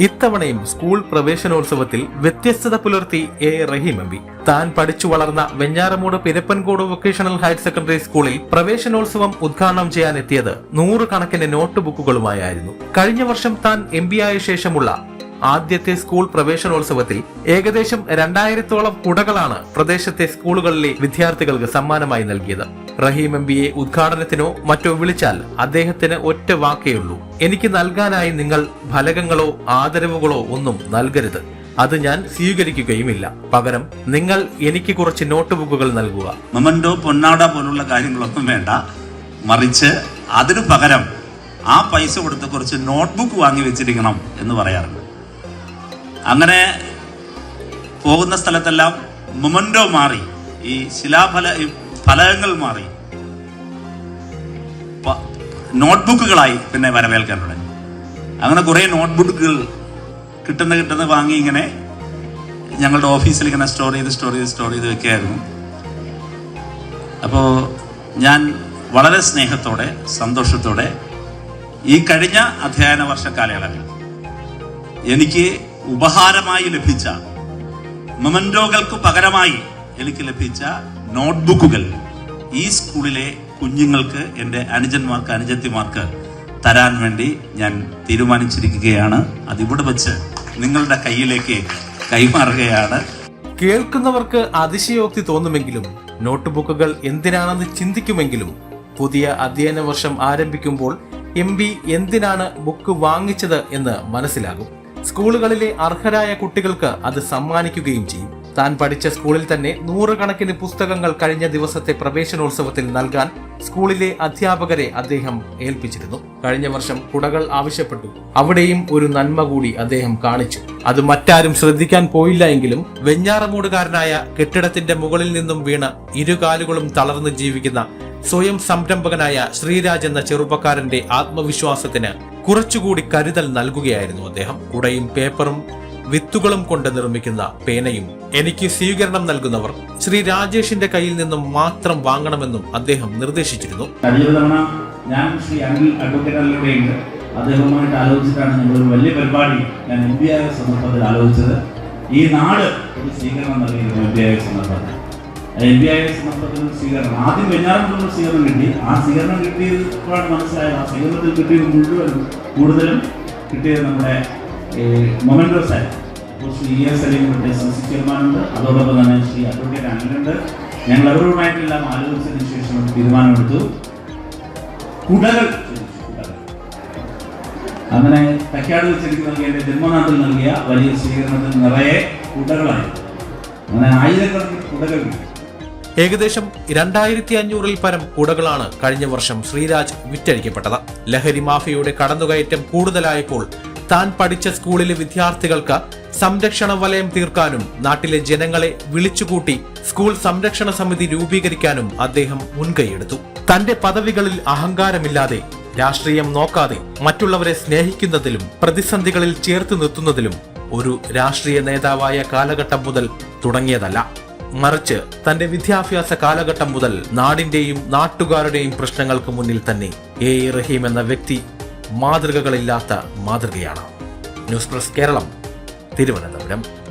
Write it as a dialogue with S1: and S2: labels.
S1: ഇത്തവണയും സ്കൂൾ പ്രവേശനോത്സവത്തിൽ വ്യത്യസ്തത പുലർത്തി എ റഹീം എം താൻ പഠിച്ചു വളർന്ന Venjaramoodu Pirappancode vocational higher secondary സ്കൂളിൽ പ്രവേശനോത്സവം ഉദ്ഘാടനം ചെയ്യാൻ എത്തിയത് നൂറുകണക്കിന് നോട്ട് ബുക്കുകളുമായായിരുന്നു കഴിഞ്ഞ വർഷം താൻ എം ആയ ശേഷമുള്ള ആദ്യത്തെ സ്കൂൾ പ്രവേശനോത്സവത്തിൽ ഏകദേശം രണ്ടായിരത്തോളം കുടകളാണ് പ്രദേശത്തെ സ്കൂളുകളിലെ വിദ്യാർത്ഥികൾക്ക് സമ്മാനമായി നൽകിയത്. റഹീം എം ബിയെ ഉദ്ഘാടനത്തിനോ മറ്റോ വിളിച്ചാൽ അദ്ദേഹത്തിന് ഒറ്റ വാക്കേയുള്ളൂ എനിക്ക് നൽകാനായി നിങ്ങൾ ഫലകങ്ങളോ ആദരവുകളോ ഒന്നും നൽകരുത്. അത് ഞാൻ സ്വീകരിക്കുകയുമില്ല. പകരം നിങ്ങൾ എനിക്ക് കുറച്ച് നോട്ട് ബുക്കുകൾ നൽകുക.
S2: മൊമൻഡോ പൊന്നാട പോലുള്ള കാര്യങ്ങളൊന്നും വേണ്ട. മറിച്ച് അതിനു പകരം ആ പൈസ കൊടുത്ത് കുറച്ച് നോട്ട്ബുക്ക് വാങ്ങി വെച്ചിരിക്കണം എന്ന് പറയാറുണ്ട്. അങ്ങനെ പോകുന്ന സ്ഥലത്തെല്ലാം മൊമന്റോ മാറി. ഈ ശിലാഫല ഫലകങ്ങൾ മാറി. നോട്ട്ബുക്കുകളായി പിന്നെ വരവേൽക്കാൻ തുടങ്ങി അങ്ങനെ കുറേ നോട്ട്ബുക്കുകൾ കിട്ടുന്ന കിട്ടുന്ന വാങ്ങി ഇങ്ങനെ ഞങ്ങളുടെ ഓഫീസിൽ ഇങ്ങനെ സ്റ്റോർ ചെയ്ത് സ്റ്റോർ ചെയ്ത് സ്റ്റോർ ചെയ്ത് വെക്കുകയായിരുന്നു. അപ്പോൾ ഞാൻ വളരെ സ്നേഹത്തോടെ സന്തോഷത്തോടെ ഈ കഴിഞ്ഞ അധ്യയന വർഷ കാലയളവിൽ എനിക്ക് ഉപഹാരമായി ലഭിച്ച മൊമൻഡോകൾക്ക് പകരമായി എനിക്ക് ലഭിച്ച നോട്ട്ബുക്കുകൾ ഈ സ്കൂളിലെ കുഞ്ഞുങ്ങൾക്ക് എന്റെ അനുജന്മാർക്ക് അനുജത്തിമാർക്ക് തരാൻ വേണ്ടി ഞാൻ തീരുമാനിച്ചിരിക്കുകയാണ്. അതിവിടെ വെച്ച് നിങ്ങളുടെ കയ്യിലേക്ക് കൈമാറുകയാണ്.
S1: കേൾക്കുന്നവർക്ക് അതിശയോക്തി തോന്നുമെങ്കിലും നോട്ട്ബുക്കുകൾ എന്തിനാണെന്ന് ചിന്തിക്കുമെങ്കിലും പുതിയ അധ്യയന വർഷം ആരംഭിക്കുമ്പോൾ എം എന്തിനാണ് ബുക്ക് വാങ്ങിച്ചത് എന്ന് മനസ്സിലാകും. സ്കൂളുകളിലെ അർഹരായ കുട്ടികൾക്ക് അത് സമ്മാനിക്കുകയും ചെയ്യും. താൻ പഠിച്ച സ്കൂളിൽ തന്നെ നൂറുകണക്കിന് പുസ്തകങ്ങൾ കഴിഞ്ഞ ദിവസത്തെ പ്രവേശനോത്സവത്തിൽ നൽകാൻ സ്കൂളിലെ അധ്യാപകരെ അദ്ദേഹം ഏൽപ്പിച്ചിരുന്നു. കഴിഞ്ഞ വർഷം കുടകൾ ആവശ്യപ്പെട്ടു. അവിടെയും ഒരു നന്മ കൂടി അദ്ദേഹം കാണിച്ചു. അത് മറ്റാരും ശ്രദ്ധിക്കാൻ പോയില്ല എങ്കിലും വെഞ്ഞാറമൂടുകാരനായ കെട്ടിടത്തിന്റെ മുകളിൽ നിന്നും വീണ് ഇരുകാലുകളും തളർന്ന് ജീവിക്കുന്ന സ്വയം സംരംഭകനായ ശ്രീരാജ് എന്ന ചെറുപ്പക്കാരന്റെ ആത്മവിശ്വാസത്തിന് കുറച്ചുകൂടി കരുതൽ നൽകുകയായിരുന്നു അദ്ദേഹം. കുടയും പേപ്പറും വിത്തുകളും കൊണ്ട് നിർമ്മിക്കുന്ന പേനയും എനിക്ക് സ്വീകരണം നൽകുന്നവർ ശ്രീ രാജേഷിന്റെ കയ്യിൽ നിന്നും മാത്രം വാങ്ങണമെന്നും അദ്ദേഹം നിർദ്ദേശിച്ചിരുന്നു.
S3: ഞാൻ ശ്രീ അദ്ദേഹവുമായിട്ട് ആലോചിച്ചിട്ടാണ് ഞങ്ങളൊരു വലിയ പരിപാടി ഞാൻ എം പി ആയ സന്ദർഭത്തിൽ ആലോചിച്ചത്. ഈ നാട് ഒരു സ്വീകരണം നൽകിയിരുന്നു എം പി ആയ സന്ദർഭത്തിൽ എം ബി ഐ എസ് ഒരു സ്വീകരണം. ആദ്യം വെഞ്ഞാറമ്പൂരിൽ സ്വീകരണം കിട്ടി. ആ സ്വീകരണം കിട്ടിയപ്പോഴാണ് മനസ്സിലായത് ആ സ്വീകരണത്തിൽ കിട്ടിയത് മുഴുവൻ കൂടുതലും കിട്ടിയത് നമ്മുടെ അപ്പോൾ ശ്രീ ഇ എസ് സലീമുണ്ട് എസ് സി ചെയർമാനുണ്ട് അതോടൊപ്പം തന്നെ ശ്രീ അഡ്വക്കേറ്റ് അനിലുണ്ട് ഞങ്ങൾ അവരുമായിട്ടെല്ലാം ആലോചിച്ചതിന് ശേഷം തീരുമാനമെടുത്തു. കുടകൾ. അങ്ങനെ തക്കാട് വെച്ചെനിക്ക് നൽകിയ എന്റെ ജന്മനാട്ടിൽ നൽകിയ വലിയ സ്വീകരണത്തിൽ നിറയെ കുടകളായി. അങ്ങനെ ആയിരക്കണക്കിന് കുടകൾ കിട്ടി
S1: ഏകദേശം രണ്ടായിരത്തി അഞ്ഞൂറിൽ പരം കുടകളാണ് കഴിഞ്ഞ വർഷം ശ്രീരാജ് വിറ്റഴിക്കപ്പെട്ടത്. ലഹരി മാഫിയയുടെ കടന്നുകയറ്റം കൂടുതലായപ്പോൾ താൻ പഠിച്ച സ്കൂളിലെ വിദ്യാർത്ഥികൾക്ക് സംരക്ഷണ വലയം തീർക്കാനും നാട്ടിലെ ജനങ്ങളെ വിളിച്ചുകൂട്ടി സ്കൂൾ സംരക്ഷണ സമിതി രൂപീകരിക്കാനും അദ്ദേഹം മുൻകൈയെടുത്തു. തന്റെ പദവികളിൽ അഹങ്കാരമില്ലാതെ രാഷ്ട്രീയം നോക്കാതെ മറ്റുള്ളവരെ സ്നേഹിക്കുന്നതിലും പ്രതിസന്ധികളിൽ ചേർത്ത് നിർത്തുന്നതിലും ഒരു രാഷ്ട്രീയ നേതാവായ കാലഘട്ടം മുതൽ തുടങ്ങിയതല്ല. മറിച്ച് തന്റെ വിദ്യാഭ്യാസ കാലഘട്ടം മുതൽ നാടിന്റെയും നാട്ടുകാരുടെയും പ്രശ്നങ്ങൾക്ക് മുന്നിൽ തന്നെ എ റഹീം എന്ന വ്യക്തി മാതൃകകളില്ലാത്ത മാതൃകയാണ്. News press Keralam Thiruvananthapuram.